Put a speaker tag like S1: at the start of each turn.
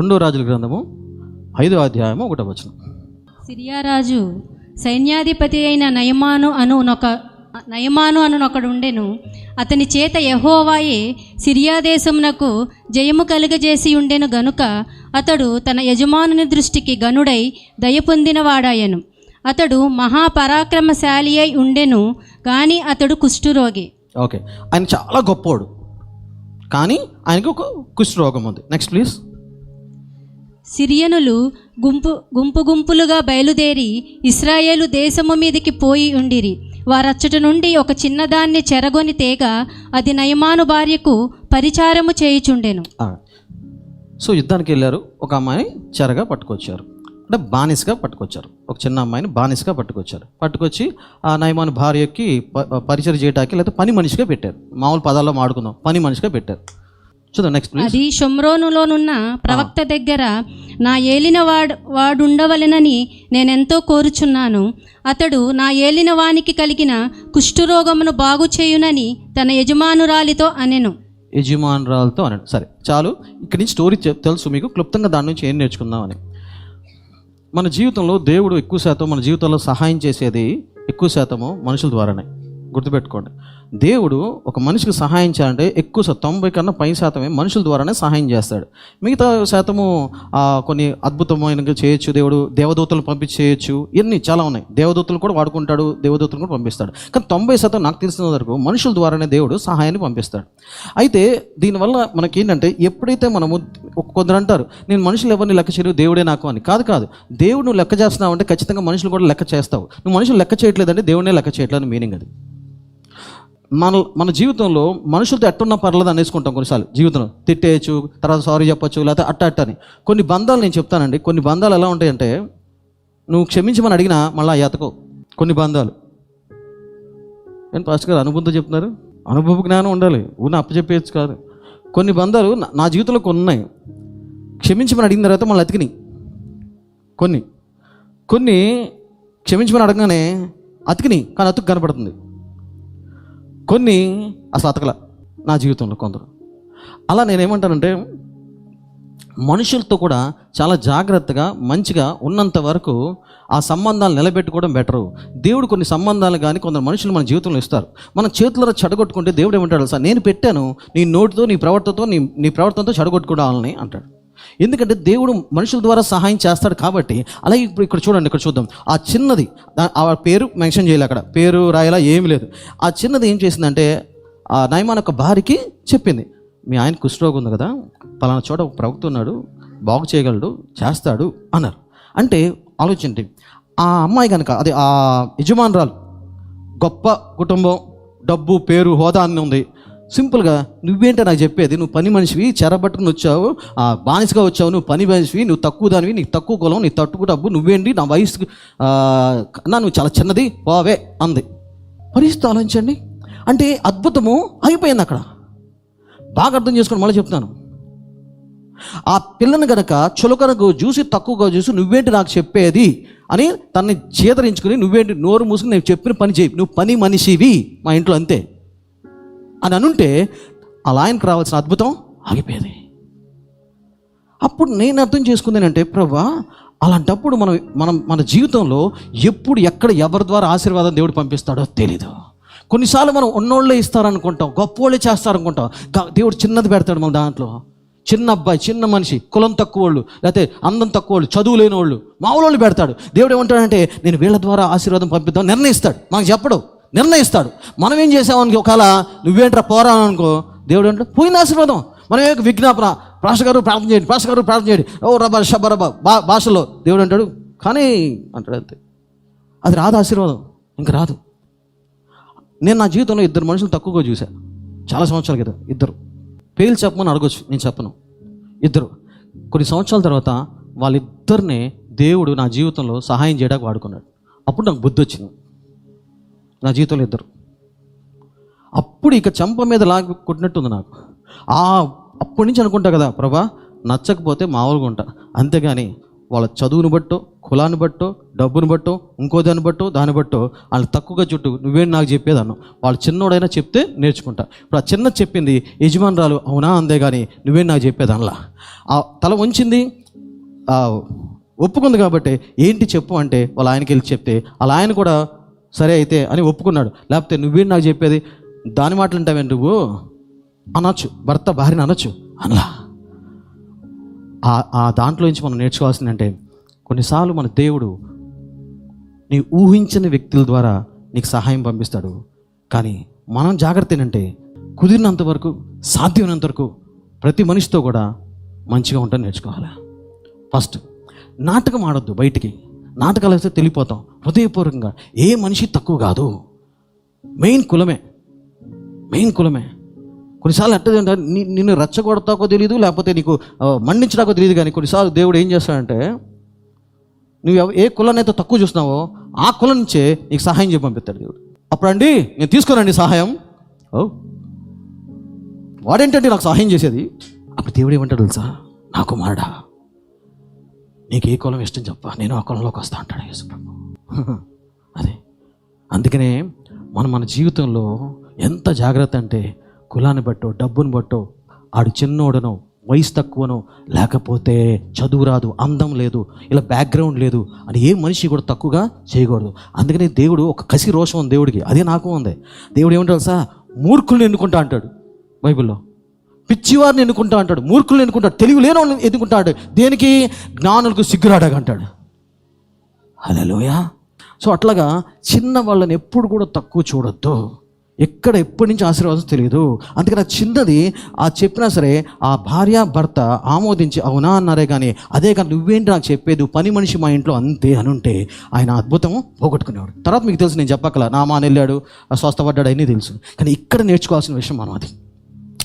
S1: రెండో రాజుల గ్రంథము ఐదో అధ్యాయము ఒకటో వచనం.
S2: సిరియారాజు సైన్యాధిపతి అయిన నయమాను అను నొక నయమాను అను ఒకడుండెను అతని చేత యహోవాయే సిరియా దేశమునకు జయము కలుగజేసి ఉండెను గనుక అతడు తన యజమానుని దృష్టికి గనుడై దయ పొందినవాడాయను. అతడు మహాపరాక్రమశాలి అయి ఉండెను కానీ అతడు కుష్ఠురోగి.
S1: ఓకే. ఆయన చాలా గొప్పోడు కానీ ఆయనకు ఒక కుష్ఠరోగం ఉంది నెక్స్ట్ ప్లీజ్
S2: సిరియనులు గుంపు గుంపు గుంపులుగా బయలుదేరి ఇస్రాయేలు దేశము మీదకి పోయి ఉండిరి. వారచ్చట నుండి ఒక చిన్నదాన్ని చెరగొని తేగ అది నయమాను భార్యకు పరిచారము చేయుచుండెను.
S1: సో యుద్ధానికి వెళ్ళారు. ఒక అమ్మాయిని చెరగా పట్టుకొచ్చారు. అంటే బానిసగా పట్టుకొచ్చారు. ఒక చిన్న అమ్మాయిని బానిసగా పట్టుకొచ్చారు. పట్టుకొచ్చి ఆ నయమాను భార్యకి పరిచయం చేయడానికి లేకపోతే పని మనిషిగా పెట్టారు. మామూలు పదాల్లో మాడుకుందాం. పని మనిషిగా పెట్టారు. చూద్దాం నెక్స్ట్
S2: అది షొమ్రోనులోనున్న ప్రవక్త దగ్గర నా ఏలిన వాడు వాడుండవలెనని నేనెంతో కోరుచున్నాను. అతడు నా ఏలిన వానికి కలిగిన కుష్ఠరోగమును బాగు చేయునని తన యజమానురాలితో అనెను.
S1: యజమానురాలతో అన్నాడు సరే చాలు. ఇక్కడి నుంచి స్టోరీ తెలుసు మీకు. క్లుప్తంగా దాని నుంచి ఏం నేర్చుకుందామని మన జీవితంలో దేవుడు ఎక్కువ శాతం మన జీవితంలో సహాయం చేసేది ఎక్కువ శాతము మనుషుల ద్వారానే. గుర్తుపెట్టుకోండి. దేవుడు ఒక మనిషికి సహాయం చేయాలంటే ఎక్కువ శాతం తొంభై కన్నా పై శాతమే మనుషుల ద్వారానే సహాయం చేస్తాడు. మిగతా శాతము కొన్ని అద్భుతమైన చేయొచ్చు దేవుడు దేవదూతలు పంపించేయచ్చు ఇవన్నీ చాలా ఉన్నాయి. దేవదూతలు కూడా వాడుకుంటాడు దేవదూతలు కూడా పంపిస్తాడు. కానీ తొంభై శాతం నాకు తెలిసిన వరకు మనుషుల ద్వారానే దేవుడు సహాయాన్ని పంపిస్తాడు. అయితే దీనివల్ల మనకి ఏంటంటే ఎప్పుడైతే మనము కొందరు అంటారు నేను మనుషులు ఎవరిని లెక్క చేయరు దేవుడే నాకు అని. కాదు కాదు. దేవుడు నువ్వు లెక్క చేస్తున్నావు అంటే ఖచ్చితంగా మనుషులు కూడా లెక్క చేస్తావు. నువ్వు మనుషులు లెక్క చేయట్లేదంటే దేవుడే లెక్క చేయట్లేదు మీనింగ్ అది. మన మన జీవితంలో మనుషులతో ఎట్టున్నా పర్లేదు అనేసుకుంటాం కొన్నిసార్లు జీవితంలో. తిట్టేయచ్చు తర్వాత సారీ చెప్పచ్చు లేకపోతే అట్ట అట్ట అని కొన్ని బంధాలు నేను చెప్తానండి. కొన్ని బంధాలు ఎలా ఉంటాయంటే నువ్వు క్షమించమని అడిగినా మళ్ళీ ఎతకో కొన్ని బంధాలు. నేను ఫస్ట్ గారు అనుభవంతో చెప్తున్నారు? అనుభవ జ్ఞానం ఉండాలి. ఊరిని అప్పచెప్పేయచ్చు కాదు. కొన్ని బంధాలు నా- నా జీవితంలో కొన్ని ఉన్నాయి క్షమించమని అడిగిన తర్వాత మళ్ళీ అతికినాయి కొన్ని. కొన్ని క్షమించమని అడగగానే అతికినాయి కానీ అతుకు కనపడుతుంది. కొన్ని అసలు అతకల నా జీవితంలో కొందరు. అలా నేనేమంటానంటే మనుషులతో కూడా చాలా జాగ్రత్తగా మంచిగా ఉన్నంత వరకు ఆ సంబంధాలు నిలబెట్టుకోవడం బెటరు దేవుడు కొన్ని సంబంధాలు కానీ కొందరు మనుషులు మన జీవితంలో ఇస్తారు. మన చేతులలో చెడగొట్టుకుంటే దేవుడు ఏమంటాడు సార్ నేను పెట్టాను నీ నోటితో నీ ప్రవర్తనతో నీ నీ ప్రవర్తనతో చెడగొట్టుకోవాలని అంటాడు. ఎందుకంటే దేవుడు మనుషుల ద్వారా సహాయం చేస్తాడు కాబట్టి అలాగే ఇప్పుడు ఇక్కడ చూడండి ఇక్కడ చూద్దాం. ఆ చిన్నది ఆ పేరు మెన్షన్ చేయాలి అక్కడ. పేరు రాయలా ఏమి లేదు. ఆ చిన్నది ఏం చేసిందంటే ఆ నయమాన్ యొక్క భార్యకి చెప్పింది. మీ ఆయన కుష్ఠరోగం ఉంది కదా పలానా చోట ఒక ప్రవక్త ఉన్నాడు బాగు చేయగలడు చేస్తాడు అన్నారు. అంటే ఆలోచించండి ఆ అమ్మాయి కనుక అది ఆ యజమానురాలు గొప్ప కుటుంబం డబ్బు పేరు హోదా అన్నీ ఉంది. సింపుల్గా నువ్వేంటే నాకు చెప్పేది? నువ్వు పని మనిషివి చెరబట్టుకుని వచ్చావు ఆ, బానిసగా వచ్చావు నువ్వు పని మనిషివి నువ్వు తక్కువ దానివి నీకు తక్కువ కులం నీ తక్కువ డబ్బు నువ్వేంటి? నా వయసు నా కన్నా నువ్వు చాలా చిన్నది పోవే అంది. పరిస్థితి ఆలోచించండి. అంటే అద్భుతము అయిపోయింది అక్కడ. బాగా అర్థం చేసుకొని మళ్ళీ చెప్తున్నాను. ఆ పిల్లని గనక చులకనకు చూసి తక్కువగా చూసి నువ్వేంటి నాకు చెప్పేది? అని తనని చేదరించుకుని నువ్వేంటి నోరు మూసుకుని నేను చెప్పిన పని చేయి నువ్వు పని మనిషివి మా ఇంట్లో అంతే. అని అనుంటే అలా ఆయనకు రావాల్సిన అద్భుతం ఆగిపోయేది. అప్పుడు నేను అర్థం చేసుకుందేనంటే ప్రభా అలాంటప్పుడు మనం మనం మన జీవితంలో ఎప్పుడు ఎక్కడ ఎవరి ద్వారా ఆశీర్వాదం దేవుడు పంపిస్తాడో తెలీదు. కొన్నిసార్లు మనం ఉన్నోళ్ళే ఇస్తారనుకుంటాం గొప్పోళ్ళే చేస్తారనుకుంటాం. దేవుడు చిన్నది పెడతాడు మన దాంట్లో. చిన్న అబ్బాయి చిన్న మనిషి కులం తక్కువ వాళ్ళు లేకపోతే అందం తక్కువ వాళ్ళు చదువు లేని వాళ్ళు మామూలు వాళ్ళు పెడతాడు. దేవుడు ఏమంటాడంటే నేను వీళ్ళ ద్వారా ఆశీర్వాదం పంపిద్దాం నిర్ణయిస్తాడు. మాకు చెప్పడు. నిర్ణయిస్తాడు. మనం ఏం చేసామని ఒకవేళ నువ్వేంట్రా పోరా అనుకో దేవుడు అంటే పోయిన ఆశీర్వాదం. మనం ఏ విజ్ఞాపన ప్రాష గారు ప్రార్థన చేయండి ప్రాష గారు ప్రార్థన చేయండి. ఓ రబ్బా షబ్బరబ్బా బా భాషలో దేవుడు అంటాడు కానీ అంటాడు అంతే. అది రాదు ఆశీర్వాదం ఇంకా రాదు. నేను నా జీవితంలో ఇద్దరు మనుషులు తక్కువగా చూశాను చాలా సంవత్సరాల క్రితం ఇద్దరు. పేర్లు చెప్పమని అడగొచ్చు నేను చెప్పను. ఇద్దరు. కొన్ని సంవత్సరాల తర్వాత వాళ్ళిద్దరినే దేవుడు నా జీవితంలో సహాయం చేయడానికి వాడుకున్నాడు. అప్పుడు నాకు బుద్ధి వచ్చింది. నా జీవితంలో ఇద్దరు. అప్పుడు ఇక చెంప మీద లాగి కొట్టినట్టుంది నాకు. ఆ అప్పటి నుంచి అనుకుంటా కదా ప్రభా నచ్చకపోతే మామూలుగా ఉంటా. అంతేగాని వాళ్ళ చదువును బట్టో కులాన్ని బట్టో డబ్బును బట్టో ఇంకో దాన్ని బట్టో దాన్ని బట్టో వాళ్ళు తక్కువగా చుట్టూ నువ్వేం నాకు చెప్పేదాను వాళ్ళు చిన్నోడైనా చెప్తే నేర్చుకుంటా. ఇప్పుడు ఆ చిన్న చెప్పింది యజమానురాలు అవునా అందే కానీ నువ్వేం నాకు చెప్పేదానిలా ఆ తల ఉంచింది ఒప్పుకుంది కాబట్టి ఏంటి చెప్పు అంటే వాళ్ళ ఆయనకి వెళ్ళి చెప్తే వాళ్ళ ఆయన కూడా సరే అయితే అని ఒప్పుకున్నాడు. లేకపోతే నువ్వేం నాకు చెప్పేది? దాని మాటలు అంటావే నువ్వు? అనొచ్చు. భర్త భార్యని అనొచ్చు. అనలా. ఆ ఆ దాంట్లో నుంచి మనం నేర్చుకోవాల్సింది అంటే కొన్నిసార్లు మన దేవుడు నీ ఊహించని వ్యక్తుల ద్వారా నీకు సహాయం పంపిస్తాడు. కానీ మనం జాగ్రత్త ఏంటంటే కుదిరినంత వరకు సాధ్యమైనంత వరకు ప్రతి మనిషితో కూడా మంచిగా ఉంటాను నేర్చుకోవాలి. ఫస్ట్ నాటకం ఆడొద్దు బయటికి. నాటకాలు వేస్తే తెలియపోతాం హృదయపూర్వకంగా. ఏ మనిషి తక్కువ కాదు. మెయిన్ కులమే. మెయిన్ కులమే. కొన్నిసార్లు అంటే నిన్ను రెచ్చగొడతాకో తెలియదు లేకపోతే నీకు మండించడాకో తెలియదు కానీ కొన్నిసార్లు దేవుడు ఏం చేస్తాడంటే నువ్వు ఏ ఏ అయితే తక్కువ చూస్తున్నావో ఆ కులం నుంచే నీకు సహాయం చేసి పంపిస్తాడు దేవుడు. అప్పుడు అండి నేను తీసుకోనండి సహాయం. ఓ. వాడేంటంటే నాకు సహాయం చేసేది? అప్పుడు దేవుడు ఏమంటాడు తెలుసా? నా కుమారుడా నీకు ఏ కులం ఇష్టం చెప్ప. నేను ఆ కులంలోకి వస్తా అంటాడు యేసుప్రభు. అదే. అందుకనే మనం మన జీవితంలో ఎంత జాగ్రత్త అంటే కులాన్ని బట్టో డబ్బును బట్టో ఆడు చిన్నోడనో వయసు తక్కువనో లేకపోతే చదువు రాదు అందం లేదు ఇలా బ్యాక్గ్రౌండ్ లేదు అని ఏ మనిషి కూడా తక్కువగా చేయకూడదు. అందుకనే దేవుడు ఒక కసి రోషం ఉంది దేవుడికి. అదే నాకు ఉంది. దేవుడు ఏమంటాడు సార్ మూర్ఖుల్ని ఎన్నుకుంటా అంటాడు బైబిల్లో. పిచ్చివారిని ఎన్నుకుంటా అంటాడు మూర్ఖుల్ని ఎన్నుకుంటాడు తెలివి లేని వాళ్ళని ఎన్నుకుంటాడు దేనికి? జ్ఞానులకు సిగ్గురాడగా అంటాడు హలోయ సో అట్లాగా చిన్న వాళ్ళని ఎప్పుడు కూడా తక్కువ చూడొద్దు. ఎక్కడ ఎప్పటి నుంచి ఆశీర్వాదం తెలియదు. అందుకని ఆ చిన్నది ఆ చెప్పినా సరే ఆ భార్య భర్త ఆమోదించి అవునా అన్నారే కానీ అదే కానీ నువ్వేంటి నాకు చెప్పేది? పని మనిషి మా ఇంట్లో అంతే అని ఉంటే ఆయన అద్భుతం పోగొట్టుకునేవాడు. తర్వాత మీకు తెలుసు నేను చెప్పక్కల నా మాన వెళ్ళాడు స్వస్థపడ్డాడు అన్నీ తెలుసు. కానీ ఇక్కడ నేర్చుకోవాల్సిన విషయం మనం అది.